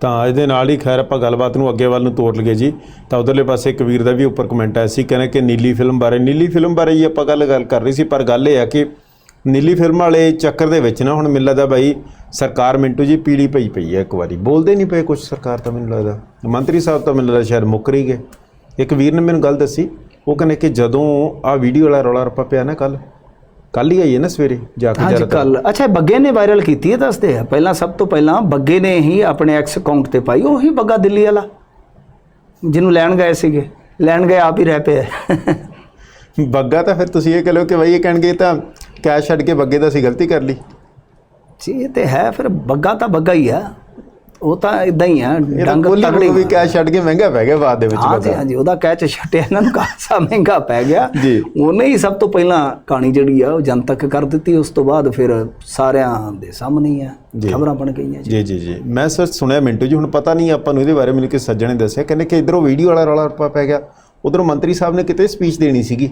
ਤਾਂ ਇਹਦੇ ਨਾਲ ਹੀ ਖੈਰ ਆਪਾਂ ਗੱਲਬਾਤ ਨੂੰ ਅੱਗੇ ਵੱਲ ਨੂੰ ਤੋੜ ਲਈਏ ਜੀ। ਤਾਂ ਉਧਰਲੇ ਪਾਸੇ ਇੱਕ ਵੀਰ ਦਾ ਵੀ ਉੱਪਰ ਕਮੈਂਟ ਆਇਆ ਸੀ, ਕਹਿੰਦੇ ਕਿ ਨੀਲੀ ਫਿਲਮ ਬਾਰੇ, ਨੀਲੀ ਫਿਲਮ ਬਾਰੇ ਹੀ ਆਪਾਂ ਗੱਲ ਗੱਲ ਕਰ ਰਹੀ ਸੀ, ਪਰ ਗੱਲ ਇਹ ਆ ਕਿ ਨੀਲੀ ਫਿਲਮ ਵਾਲੇ ਚੱਕਰ ਦੇ ਵਿੱਚ ਨਾ ਹੁਣ ਮੈਨੂੰ ਲੱਗਦਾ ਬਾਈ ਸਰਕਾਰ ਮਿੰਟੂ ਜੀ ਪੀੜੀ ਪਈ ਪਈ ਹੈ ਇੱਕ ਵਾਰੀ। ਬੋਲਦੇ ਨਹੀਂ ਪਏ ਕੁਝ ਸਰਕਾਰ ਤਾਂ ਮੈਨੂੰ ਲੱਗਦਾ। ਮੰਤਰੀ ਸਾਹਿਬ ਤਾਂ ਮੈਨੂੰ ਲੱਗਦਾ ਸ਼ਾਇਦ ਮੁੱਕਰ ਹੀ ਗਏ। ਇੱਕ ਵੀਰ ਨੇ ਮੈਨੂੰ ਗੱਲ ਦੱਸੀ, ਉਹ ਕਹਿੰਦੇ ਕਿ ਜਦੋਂ ਆ ਵੀਡੀਓ ਵਾਲਾ ਰੌਲਾ ਰੱਪਾ ਪਿਆ ਨਾ ਕੱਲ ਕੱਲ ਹੀ ਆਈ ਹੈ ਨਾ ਸਵੇਰੇ ਜਾ ਕੇ ਜਰਾ ਕੱਲ ਅੱਛਾ ਬੱਗੇ ਨੇ ਵਾਇਰਲ ਕੀਤੀ ਹੈ ਦੱਸਦੇ ਆ। ਪਹਿਲਾਂ ਸਭ ਤੋਂ ਪਹਿਲਾਂ ਬੱਗੇ ਨੇ ਹੀ ਆਪਣੇ ਐਕਸ ਅਕਾਊਂਟ ਤੇ ਪਾਈ ਉਹੀ ਬੱਗਾ ਦਿੱਲੀ ਵਾਲਾ ਜਿਹਨੂੰ ਲੈਣ ਗਏ ਸੀਗੇ। ਲੈਣ ਗਏ ਆਪ ਹੀ ਰਹਿ ਪਏ ਬੱਗਾ ਤਾਂ ਫਿਰ ਤੁਸੀਂ ਇਹ ਕਹ ਲਓ ਕਿ ਬਈ ਇਹ ਕਹਿਣਗੇ ਇਹ ਤਾਂ ਕੈਸ਼ ਛੱਡ ਕੇ ਬੱਗੇ ਦਾ ਸੀ ਗਲਤੀ ਕਰ ਲਈ। ਜੀ ਇਹ ਤੇ ਹੈ ਫਿਰ ਬੱਗਾ ਤਾਂ ਬੱਗਾ ਹੀ ਆ। ਉਹ ਤਾਂ ਇਦਾਂ ਹੀ ਆ ਡੰਗ ਨੂੰ ਵੀ ਕੈਸ਼ ਛੱਡ ਕੇ ਮਹਿੰਗਾ ਪੈ ਗਿਆ ਬਾਅਦ ਦੇ ਵਿੱਚ ਹਾਂ ਜੀ ਬੱਗਾ ਹਾਂ ਜੀ ਉਹਦਾ ਕੈਚ ਛੱਟਿਆ ਇਹਨਾਂ ਨੂੰ ਕਾਸਾ ਮਹਿੰਗਾ ਪੈ ਗਿਆ। ਜੀ। ਉਹਨੇ ਹੀ ਸਭ ਤੋਂ ਪਹਿਲਾਂ ਕਹਾਣੀ ਜਿਹੜੀ ਆ ਉਹ ਜਨਤਕ ਕਰ ਦਿੱਤੀ ਉਸ ਤੋਂ ਬਾਅਦ ਫਿਰ ਸਾਰਿਆਂ ਦੇ ਸਾਹਮਣੇ ਆ। ਖਬਰਾਂ ਬਣ ਗਈਆਂ ਜੀ। ਜੀ ਜੀ ਮੈਂ ਸਰ ਸੁਣਿਆ ਮਿੰਟੂ ਜੀ ਹੁਣ ਪਤਾ ਨਹੀਂ ਆਪਾਂ ਨੂੰ ਇਹਦੇ ਬਾਰੇ ਮੈਨੂੰ ਕਿ ਸੱਜਣ ਨੇ ਦੱਸਿਆ। ਕਹਿੰਦੇ ਕਿ ਇਧਰੋਂ ਵੀਡੀਓ ਵਾਲਾ ਰੌਲਾ ਰੱਪਾ ਪੈ ਗਿਆ। ਉਧਰੋਂ ਮੰਤਰੀ ਸਾਹਿਬ ਨੇ ਕਿਤੇ ਸਪੀਚ ਦੇਣੀ ਸੀਗੀ।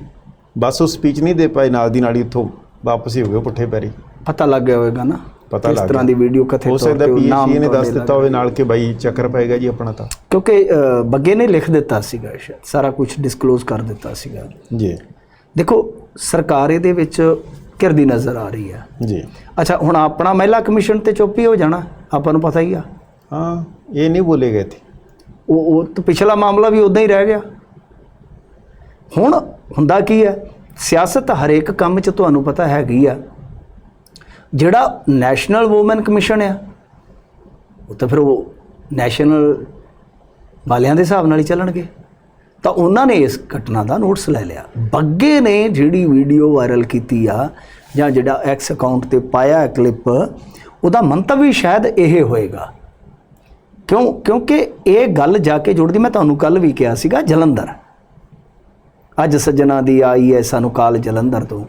ਬਸ ਉਹ ਸਪੀਚ ਨਹੀਂ ਦੇ ਪਾਏ ਨਾਲ ਦੀ ਨਾਲ ਹੀ ਉੱਥੋਂ ਵਾਪਸ ਹੀ ਹੋ ਗਏ ਪੁੱਠੇ ਪੈਰੀ। ਪਤਾ ਲੱਗ ਗਿਆ ਹੋਵੇਗਾ ਨਾ। ਪਤਾ ਇਸ ਲੱਗ ਤਰ੍ਹਾਂ ਦੀ ਵੀਡੀਓ ਕਥੇ ਹੋ ਸਕਦਾ ਪੀਐਸਸੀ ਨੇ ਦੱਸ ਦਿੱਤਾ ਹੋਵੇ ਨਾਲ ਕਿ ਬਾਈ ਚੱਕਰ ਪਏਗਾ ਜੀ ਆਪਣਾ ਤਾਂ। ਕਿਉਂਕਿ ਬੱਗੇ ਨੇ ਲਿਖ ਦਿੱਤਾ ਸੀਗਾ ਸ਼ਾਇਦ ਸਾਰਾ ਕੁਝ ਡਿਸਕਲੋਜ਼ ਕਰ ਦਿੱਤਾ ਸੀਗਾ। ਜੀ। ਦੇਖੋ ਸਰਕਾਰ ਇਹਦੇ ਵਿੱਚ ਕਿਰਦੀ ਨਜ਼ਰ ਆ ਰਹੀ ਹੈ। ਜੀ। ਅੱਛਾ ਹੁਣ ਆਪਣਾ ਮਹਿਲਾ ਕਮਿਸ਼ਨ ਤੇ ਚੁੱਪ ਹੀ ਹੋ ਜਾਣਾ ਆਪਾਂ ਨੂੰ ਪਤਾ ਹੀ ਆ। ਹਾਂ ਇਹ ਨਹੀਂ ਬੋਲੇ ਗਏ ਥੇ ਉਹ ਉਹ ਤਾਂ ਪਿਛਲਾ ਮਾਮਲਾ ਵੀ ਉਦਾਂ ਹੀ ਰਹਿ ਗਿਆ। ਹੁਣ ਹੁੰਦਾ ਕੀ ਹੈ? ਸਿਆਸਤ ਹਰੇਕ ਕੰਮ 'ਚ ਤੁਹਾਨੂੰ ਪਤਾ ਹੈਗੀ ਆ। ਜਿਹੜਾ ਨੈਸ਼ਨਲ ਔਮਨ ਕਮਿਸ਼ਨ ਆ, ਉਹ ਤਾਂ ਫਿਰ ਉਹ ਨੈਸ਼ਨਲ ਵਾਲਿਆਂ ਦੇ ਹਿਸਾਬ ਨਾਲ ਹੀ ਚੱਲਣਗੇ। ਤਾਂ ਉਹਨਾਂ ਨੇ ਇਸ ਘਟਨਾ ਦਾ ਨੋਟਿਸ ਲੈ ਲਿਆ। ਬੱਗੇ ਨੇ ਜਿਹੜੀ ਵੀਡੀਓ ਵਾਇਰਲ ਕੀਤੀ ਆ, ਜਾਂ ਜਿਹੜਾ ਐਕਸ ਅਕਾਊਂਟ ਤੇ ਪਾਇਆ ਕਲਿੱਪ ਉਹਦਾ ਮੰਤਵ ਵੀ ਸ਼ਾਇਦ ਇਹ ਹੋਏਗਾ। ਕਿਉਂ, ਕਿਉਂਕਿ ਇਹ ਗੱਲ ਜਾ ਕੇ ਜੁੜਦੀ, ਮੈਂ ਤੁਹਾਨੂੰ ਕੱਲ ਵੀ ਕਿਹਾ ਸੀਗਾ, ਜਲੰਧਰ। ਅੱਜ ਸੱਜਣਾ ਦੀ ਆਈ ਹੈ ਸਾਨੂੰ ਕਾਲ ਜਲੰਧਰ ਤੋਂ।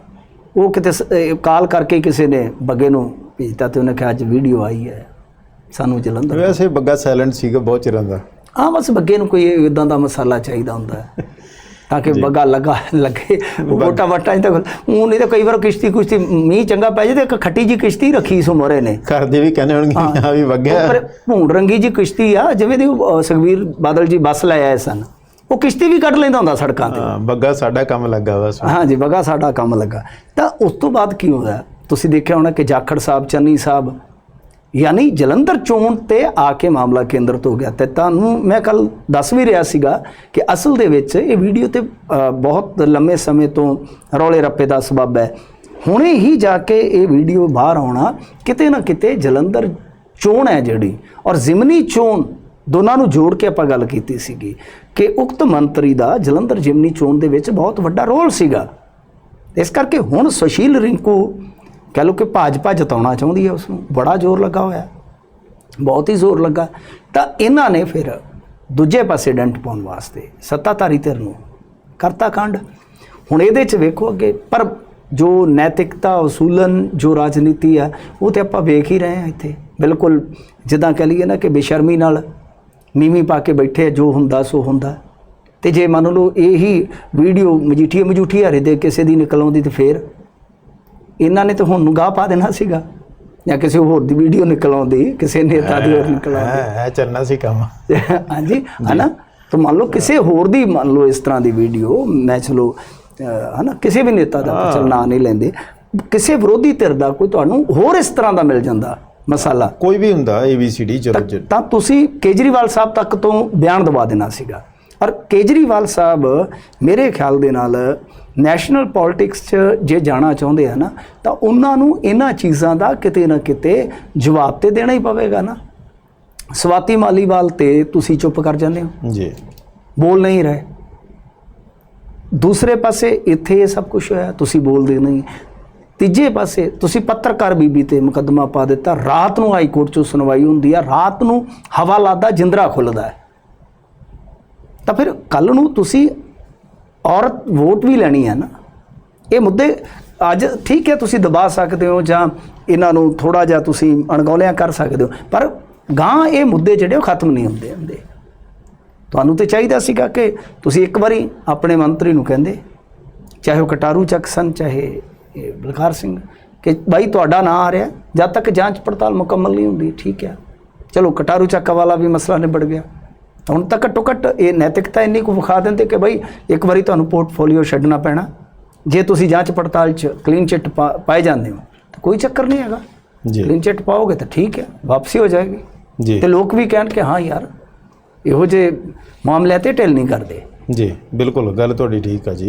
ਉਹ ਕਿਤੇ ਸ- ਕਾਲ ਕਰਕੇ ਕਿਸੇ ਨੇ ਬੱਗੇ ਨੂੰ ਭੇਜਤਾ ਤੇ ਉਹਨੇ ਕਿਹਾ ਅੱਜ ਵੀਡੀਓ ਆਈ ਹੈ। ਸਾਨੂੰ ਜਲੰਧਰ ਵੈਸੇ ਬੱਗਾ ਸਾਇਲੈਂਟ ਸੀਗਾ ਬਹੁਤ ਚਿਰਾਂ ਦਾ। ਆ ਬਸ ਬੱਗੇ ਨੂੰ ਕੋਈ ਇਦਾਂ ਦਾ ਮਸਾਲਾ ਚਾਹੀਦਾ ਹੁੰਦਾ ਹੈ। ਤਾਂ ਕਿ ਬੱਗਾ ਲਗਾ ਲੱਗੇ। ਵੋਟਾ ਵਟਾਂ ਉਹ ਨਹੀਂ ਤਾਂ ਕਈ ਵਾਰ ਕਿਸ਼ਤੀ ਕੁਸ਼ਤੀ ਮੀਂਹ ਚੰਗਾ ਪੈ ਜੇ ਤੇ ਇੱਕ ਖੱਟੀ ਜੀ ਕਿਸ਼ਤੀ ਰੱਖੀ ਸੁਮਰੇ ਨੇ। ਕਰਦੇ ਵੀ ਕਹਿੰਦੇ ਹੋਣਗੇ ਹਾਂ। ਵੀ ਬੱਗਿਆ ਪਰ ਭੂਣ ਰੰਗੀ ਜੀ ਕਿਸ਼ਤੀ ਆ ਜਿਵੇਂ ਦੀ ਉਹ, ਸੁਖਬੀਰ ਬਾਦਲ ਜੀ ਬੱਸ ਲੈ ਆਏ ਸਨ। ਉਹ ਕਿਸ਼ਤੀ ਵੀ ਕੱਢ ਲੈਂਦਾ ਹੁੰਦਾ ਸੜਕਾਂ ਤੇ। ਹਾਂ ਬੱਗਾ ਸਾਡਾ ਕੰਮ ਲੱਗਾ ਬਸ ਹਾਂ ਜੀ ਬਗਾ ਸਾਡਾ ਕੰਮ ਲੱਗਾ। ਤਾਂ ਉਸ ਤੋਂ ਬਾਅਦ ਕੀ ਹੋਇਆ ਤੁਸੀਂ ਦੇਖਿਆ ਹੋਣਾ ਕਿ ਜਾਖੜ ਸਾਹਿਬ ਚੰਨੀ ਸਾਹਿਬ ਯਾਨੀ ਜਲੰਧਰ ਚੋਣ ਤੇ ਆ ਕੇ ਮਾਮਲਾ ਕੇਂਦਰਿਤ ਹੋ ਗਿਆ। ਤੇ ਤੁਹਾਨੂੰ ਮੈਂ ਕੱਲ ਦੱਸ ਵੀ ਰਿਹਾ ਸੀਗਾ ਕਿ ਅਸਲ ਦੇ ਵਿੱਚ ਇਹ ਵੀਡੀਓ ਤੇ ਬਹੁਤ ਲੰਮੇ ਸਮੇਂ ਤੋਂ ਰੌਲੇ ਰੱਪੇ ਦਾ ਸਬਬ ਹੈ। ਹੁਣੇ ਹੀ ਜਾ ਕੇ ਇਹ ਵੀਡੀਓ ਬਾਹਰ ਆਉਣਾ ਕਿਤੇ ਨਾ ਕਿਤੇ ਜਲੰਧਰ ਚੋਣ ਹੈ ਜਿਹੜੀ। ਔਰ ਜ਼ਿਮਨੀ ਚੋਣ ਦੋਨਾਂ ਨੂੰ ਜੋੜ ਕੇ ਆਪਾਂ ਗੱਲ ਕੀਤੀ ਸੀਗੀ ਕਿ ਉਕਤ ਮੰਤਰੀ ਦਾ ਜਲੰਧਰ ਜ਼ਿਮਨੀ ਚੋਣ ਦੇ ਵਿੱਚ ਬਹੁਤ ਵੱਡਾ ਰੋਲ ਸੀਗਾ। ਇਸ ਕਰਕੇ ਹੁਣ ਸੁਸ਼ੀਲ ਰਿੰਕੂ ਕਹ ਲੋ ਕਿ ਭਾਜਪਾ ਜਿਤਾਉਣਾ ਚਾਹੁੰਦੀ ਹੈ ਉਸ ਨੂੰ ਬੜਾ ਜ਼ੋਰ ਲੱਗਾ ਹੋਇਆ। ਬਹੁਤ ਹੀ ਜ਼ੋਰ ਲੱਗਾ। ਤਾਂ ਇਹਨਾਂ ਨੇ ਫਿਰ ਦੂਜੇ ਪਾਸੇ ਡੰਟ ਪਾਉਣ ਵਾਸਤੇ ਸੱਤਾਧਾਰੀ ਧਿਰ ਨੂੰ ਕਰਤਾ ਕਾਂਡ ਹੁਣ ਇਹਦੇ 'ਚ ਵੇਖੋ ਅੱਗੇ, ਪਰ ਜੋ ਨੈਤਿਕਤਾ, ਉਸੂਲਨ, ਜੋ ਰਾਜਨੀਤੀ ਆ, ਉਹ ਤੇ ਆਪਾਂ ਵੇਖ ਹੀ ਰਹੇ ਹਾਂ ਇੱਥੇ। ਬਿਲਕੁਲ ਜਿੱਦਾਂ ਕਹ ਲਈਏ ਨਾ ਕਿ ਬੇਸ਼ਰਮੀ ਨਾਲ ਨੀਵੀਂ ਪਾ ਕੇ ਬੈਠੇ ਜੋ ਹੁੰਦਾ ਸੋ ਹੁੰਦਾ। ਤੇ ਜੇ ਮੰਨ ਲਓ ਇਹੀ ਵੀਡੀਓ ਮਜੀਠੀਆ ਮਜੂਠੀਆ ਹਰੇ ਦੇ ਕਿਸੇ ਦੀ ਨਿਕਲ ਆਉਂਦੀ ਤੇ ਫੇਰ ਇਹਨਾਂ ਨੇ ਤਾਂ ਹੁਣ ਨੂੰ ਗਾਹ ਪਾ ਦੇਣਾ ਸੀਗਾ। ਜਾਂ ਕਿਸੇ ਹੋਰ ਦੀ ਵੀਡੀਓ ਨਿਕਲ ਆਉਂਦੀ ਕਿਸੇ ਨੇਤਾ ਦੀ ਹੋਰ ਨਿਕਲ ਆਉਂਦੀ। ਹੈ ਚੰਨਾ ਸੀ ਕੰਮ। ਹਾਂਜੀ ਹਨਾ? ਤਾਂ ਮੰਨ ਲਓ ਕਿਸੇ ਹੋਰ ਦੀ ਮੰਨ ਲਓ ਇਸ ਤਰ੍ਹਾਂ ਦੀ ਵੀਡੀਓ ਮੈਂ ਚਲੋ ਹਨਾ? ਕਿਸੇ ਵੀ ਨੇਤਾ ਦਾ ਚੱਲ ਨਾਂ ਨਹੀਂ ਲੈਂਦੇ। ਕਿਸੇ ਵਿਰੋਧੀ ਧਿਰ ਦਾ ਕੋਈ ਤੁਹਾਨੂੰ ਹੋਰ ਇਸ ਤਰ੍ਹਾਂ ਦਾ ਮਿਲ ਜਾਂਦਾ। ਮਸਾਲਾ। ਕੋਈ ਵੀ ਹੁੰਦਾ ABCD ਚਲੋ ਜੀ। ਤਾਂ ਤੁਸੀਂ ਕੇਜਰੀਵਾਲ ਸਾਹਿਬ ਤੱਕ ਤੋਂ ਬਿਆਨ ਦਵਾ ਦੇਣਾ ਸੀਗਾ। ਔਰ ਕੇਜਰੀਵਾਲ ਸਾਹਿਬ ਮੇਰੇ ਖਿਆਲ ਦੇ ਨਾਲ ਨੈਸ਼ਨਲ ਪੋਲਿਟਿਕਸ 'ਚ ਜੇ ਜਾਣਾ ਚਾਹੁੰਦੇ ਆ ਨਾ ਤਾਂ ਉਹਨਾਂ ਨੂੰ ਇਹਨਾਂ ਚੀਜ਼ਾਂ ਦਾ ਕਿਤੇ ਨਾ ਕਿਤੇ ਜਵਾਬ ਤੇ ਦੇਣਾ ਹੀ ਪਵੇਗਾ ਨਾ। ਸਵਾਤੀ ਮਾਲੀਵਾਲ ਤੇ ਤੁਸੀਂ ਚੁੱਪ ਕਰ ਜਾਂਦੇ ਹੋ। ਜੀ। ਬੋਲ ਨਹੀਂ ਰਹੇ। ਦੂਸਰੇ ਪਾਸੇ ਇੱਥੇ ਇਹ ਸਭ ਕੁਝ ਹੋਇਆ ਤੁਸੀਂ ਬੋਲਦੇ ਨਹੀਂ। ਤੀਜੇ ਪਾਸੇ ਤੁਸੀਂ ਪੱਤਰਕਾਰ ਬੀਬੀ ਤੇ ਮੁਕੱਦਮਾ ਪਾ ਦਿੱਤਾ। ਰਾਤ ਨੂੰ ਹਾਈ ਕੋਰਟ 'ਚੋਂ ਸੁਣਵਾਈ ਹੁੰਦੀ ਆ। ਰਾਤ ਨੂੰ ਹਵਾਲਾ ਦਾ ਜਿੰਦਰਾ ਖੁੱਲਦਾ ਹੈ। ਤਾਂ ਫਿਰ ਕੱਲ ਨੂੰ ਤੁਸੀਂ ਔਰਤ ਵੋਟ ਵੀ ਲੈਣੀ ਹੈ ਨਾ। ਇਹ ਮੁੱਦੇ ਅੱਜ ਠੀਕ ਹੈ, ਤੁਸੀਂ ਦਬਾ ਸਕਦੇ ਹੋ ਜਾਂ ਇਹਨਾਂ ਨੂੰ ਥੋੜਾ ਜਿਹਾ ਤੁਸੀਂ ਅਣਗੌਲਿਆਂ ਕਰ ਸਕਦੇ ਹੋ। ਪਰ ਗਾਂ ਇਹ ਮੁੱਦੇ ਜਿਹੜੇ ਉਹ ਖਤਮ ਨਹੀਂ ਹੁੰਦੇ ਹੁੰਦੇ। ਤੁਹਾਨੂੰ ਤੇ ਚਾਹੀਦਾ ਸੀਗਾ ਕਿ ਤੁਸੀਂ ਇੱਕ ਵਾਰੀ ਆਪਣੇ ਮੰਤਰੀ ਨੂੰ ਕਹਿੰਦੇ, ਚਾਹੇ ਉਹ ਕਟਾਰੂ ਚੱਕ ਸਨ, ਚਾਹੇ ਬਲਕਾਰ ਸਿੰਘ ਕਿ ਬਾਈ ਤੁਹਾਡਾ ਨਾਂ ਆ ਰਿਹਾ ਜਦ ਤੱਕ ਜਾਂਚ ਪੜਤਾਲ ਮੁਕੰਮਲ ਨਹੀਂ ਹੁੰਦੀ ਠੀਕ ਹੈ। ਚਲੋ ਕਟਾਰੂ ਚੱਕਾ ਵਾਲਾ ਵੀ ਮਸਲਾ ਨਿਬੜ ਗਿਆ। ਹੁਣ ਤੱਕ ਘੱਟ ਇਹ ਨੈਤਿਕਤਾ ਇੰਨੀ ਕੁ ਵਿਖਾ ਦਿੰਦੇ ਕਿ ਬਈ ਇੱਕ ਵਾਰੀ ਤੁਹਾਨੂੰ ਪੋਰਟਫੋਲੀਓ ਛੱਡਣਾ ਪੈਣਾ। ਜੇ ਤੁਸੀਂ ਜਾਂਚ ਪੜਤਾਲ 'ਚ ਕਲੀਨ ਚਿੱਟ ਪਾਏ ਜਾਂਦੇ ਹੋ ਤਾਂ ਕੋਈ ਚੱਕਰ ਨਹੀਂ ਹੈਗਾ। ਜੀ। ਕਲੀਨ ਚਿੱਟ ਪਾਓਗੇ ਤਾਂ ਠੀਕ ਹੈ ਵਾਪਸੀ ਹੋ ਜਾਏਗੀ। ਜੀ। ਤੇ ਲੋਕ ਵੀ ਕਹਿਣ ਕਿ ਹਾਂ ਯਾਰ ਇਹੋ ਜਿਹੇ ਮਾਮਲਿਆਂ ਤੇ ਢਿੱਲ ਨਹੀਂ ਕਰਦੇ। ਜੀ ਬਿਲਕੁਲ ਗੱਲ ਤੁਹਾਡੀ ਠੀਕ ਆ ਜੀ।